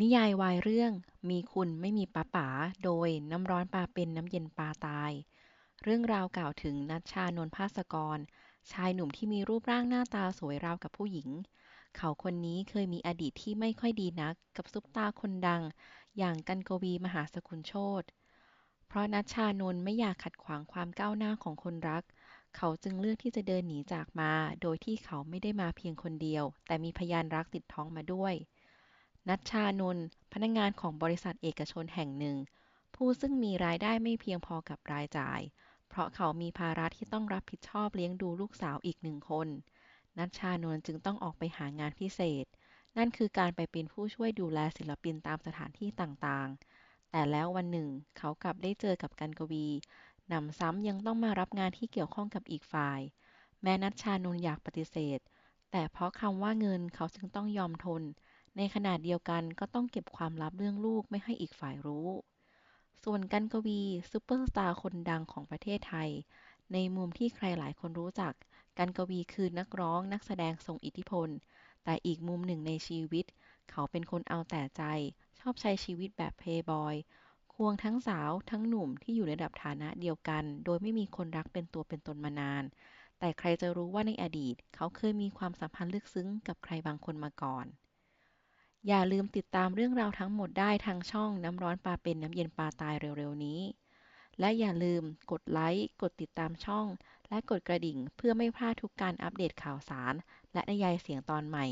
นิยายวายเรื่องมีคุณไม่มีป๊าป๋าโดยน้ำร้อนปลาเป็นน้ำเย็นปลาตาย เรื่องราวกล่าวถึงนัชชานนภาสกร ชายหนุ่มที่มีรูปร่างหน้าตาสวยราวกับผู้หญิง เขาคนนี้เคยมีอดีตที่ไม่ค่อยดีนักกับซุปตาคนดัง อย่างกันกวีมหาสกุลโชตเพราะนัชชานนไม่อยากขัดขวางความก้าวหน้าของคนรัก เขาจึงเลือกที่จะเดินหนีจากมา โดยที่เขาไม่ได้มาเพียงคนเดียว แต่มีพยานรักติดท้องมาด้วย นัชชานนท์พนักงานของบริษัทเอกชนแห่งหนึ่ง ผู้ซึ่งมีรายได้ไม่เพียงพอกับรายจ่าย เพราะเขามีภาระที่ต้องรับผิดชอบเลี้ยงดูลูกสาวอีกหนึ่งคน นัชชานนท์จึงต้องออกไปหางานพิเศษ นั่นคือการไปเป็นผู้ช่วยดูแลศิลปินตามสถานที่ต่างๆ แต่แล้ววันหนึ่งเขากลับได้เจอกับกันกวีหนำซ้ำยังต้องมารับงานที่เกี่ยวข้องกับอีกฝ่าย แม้นัชชานนท์อยากปฏิเสธ แต่เพราะคำว่าเงินเขาจึงต้องยอมทน ในขณะเดียวกันก็ต้องเก็บความลับเรื่องลูกไม่ให้อีกฝ่ายรู้ ส่วนกันกวีซูเปอร์สตาร์คนดังของประเทศไทย ในมุมที่ใครหลายคนรู้จัก กันกวีคือนักร้องนักแสดงทรงอิทธิพล แต่อีกมุมหนึ่งในชีวิต เขาเป็นคนเอาแต่ใจ ชอบใช้ชีวิตแบบเพย์บอยควงทั้งสาวทั้งหนุ่มที่อยู่ในระดับฐานะเดียวกัน โดยไม่มีคนรักเป็นตัวเป็นตนมานาน แต่ใครจะรู้ว่าในอดีต เขาเคยมีความสัมพันธ์ลึกซึ้งกับใครบางคนมาก่อน อย่าลืมติดตามเรื่องราวทั้งหมดได้ทางช่องน้ำร้อนปลาเป็นน้ำเย็นปลาตายเร็วๆนี้ และอย่าลืมกดไลค์ กดติดตามช่อง และกดกระดิ่งเพื่อไม่พลาดทุกการอัปเดตข่าวสาร และนิยายเสียงตอนใหม่